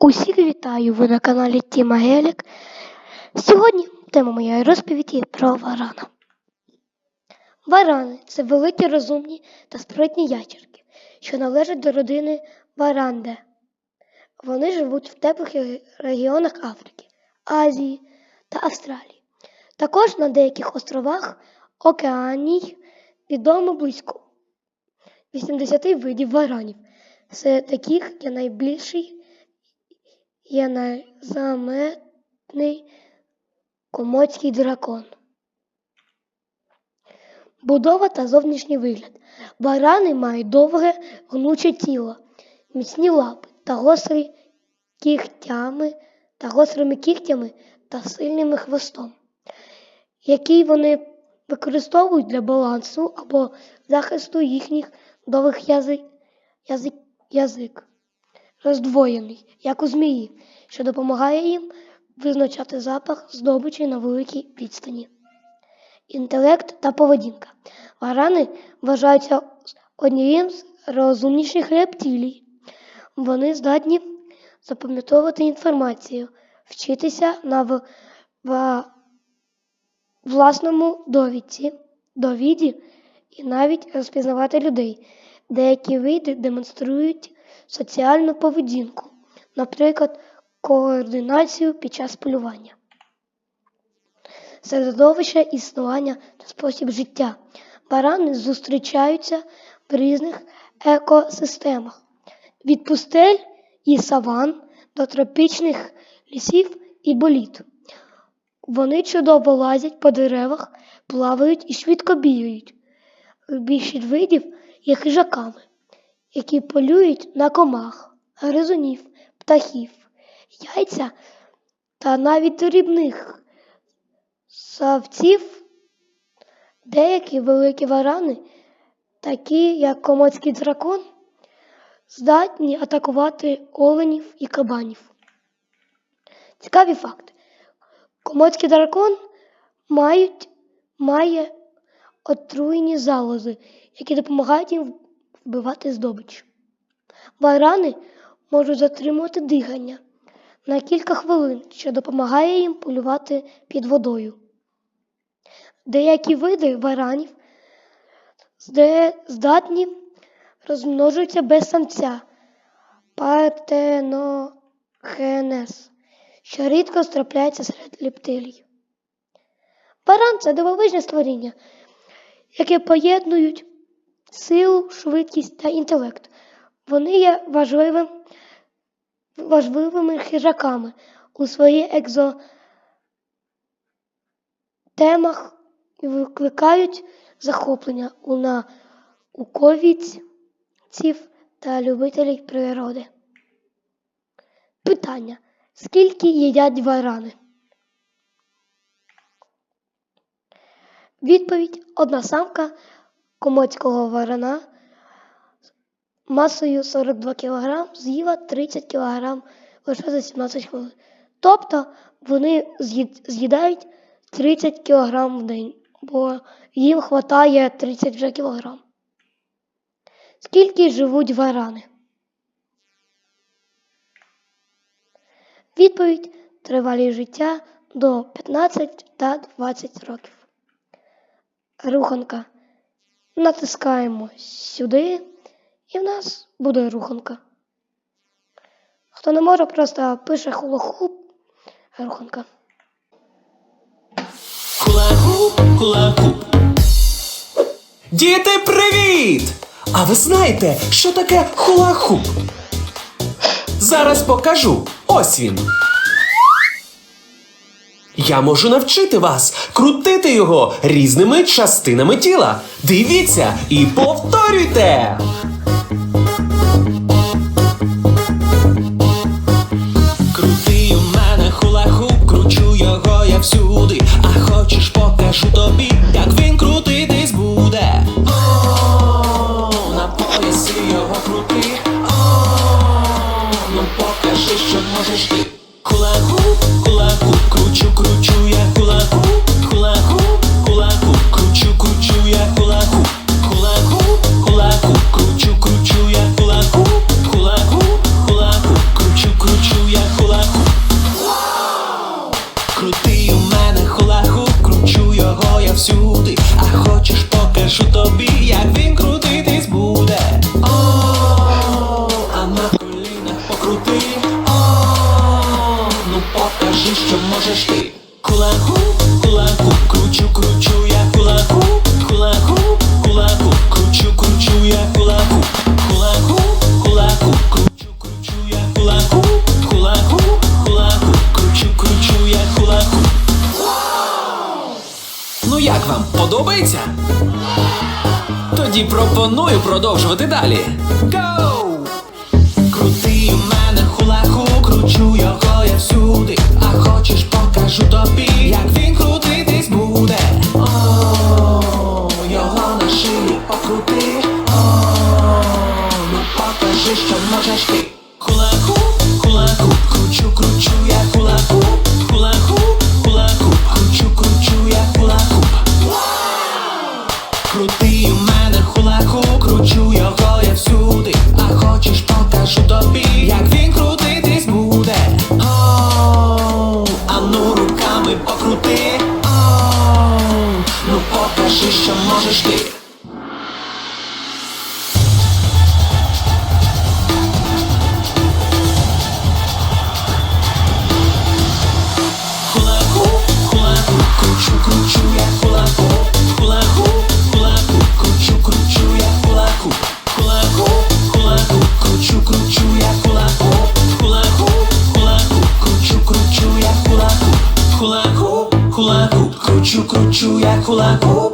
Усіх вітаю! Ви на каналі Тіма Гелік. Сьогодні тема моєї розповіді про варана. Варани це великі розумні та спритні ящерки, що належать до родини Варанде. Вони живуть в теплих регіонах Африки, Азії та Австралії. Також на деяких островах Океаній відомо близько 80 видів варанів. Серед таких є найбільший є найзаметний комоцький дракон. Будова та зовнішній вигляд. Барани мають довге гнуче тіло, міцні лапи та гострі кігтями та гострими кігтями та сильним хвостом, який вони використовують для балансу або захисту їхніх довгих язик, язик роздвоєний, як у змії, що допомагає їм визначати запах здобичі на великій відстані. Інтелект та поведінка. Варани вважаються однією з розумніших рептилій. Вони здатні запам'ятовувати інформацію, вчитися на в, в, власному довідці, довіді і навіть розпізнавати людей. Деякі види демонструють соціальну поведінку, наприклад, координацію під час полювання. Середовище існування та спосіб життя. Барани зустрічаються в різних екосистемах від пустель і саван до тропічних лісів і боліт. Вони чудово лазять по деревах, плавають і швидко бігають. Більшість видів є хижаками, які полюють на комах, гризунів, птахів, яйця та навіть дрібних савців. Деякі великі варани, такі як комоцький дракон, здатні атакувати оленів і кабанів. Цікаві факти. Комоцький дракон мають, має отруйні залози, які допомагають їм вбивати здобич. Варани можуть затримувати дихання на кілька хвилин, що допомагає їм полювати під водою. Деякі види варанів здатні розмножуються без самця партеногенез, що рідко трапляється серед рептилій. Варан це дивовижне створіння, яке поєднують силу, швидкість та інтелект. Вони є важливим, важливими хижаками у своїх екзотемах і викликають захоплення у науковців та любителів природи. Питання: скільки їдять варани? Відповідь: одна самка комоцького варана масою 42 кг з'їла 30 кг лише за 17 хвилин. Тобто вони з'їдають 30 кг в день, бо їм вистачає 30 вже кг. Скільки живуть варани? Відповідь тривалість життя до 15 та 20 років. Руханка. Натискаємо сюди, і в нас буде руханка. Хто не може, просто пише хулахуп, руханка. Хула-хуп, хула-хуп. Діти, привіт! А ви знаєте, що таке хула-хуп? Зараз покажу. Ось він. Я можу навчити вас крутити його різними частинами тіла. Дивіться і повторюйте. Крутий у мене хула-хуп, кручу його я всюди. А хочеш покажу тобі, як він крутитись буде. О, на поясі його крути. О, ну покажи, що можеш ти. Хула-хуп, хула-хуп, кручу, кручу я. Кулаку, кулаку, хула-хуп, можеш ти. Хула-ху, хула-ху, кручу, кручу я хула-ху, хула-ху, хула-ху, кручу, кручу я хула-ху, хула-ху, хула-ху, кручу, кручу я хула-ху, хула-ху, хула-ху, кручу, кручу я хула-ху. Ну як вам подобається? Тоді пропоную продовжувати далі. Гоу! Крутий хочеш покажу тобі, як він крутитись буде. О, його на шиї покрути. О, ну покажи, що Хулаху, хулаху, кручу, кручу я хулаху,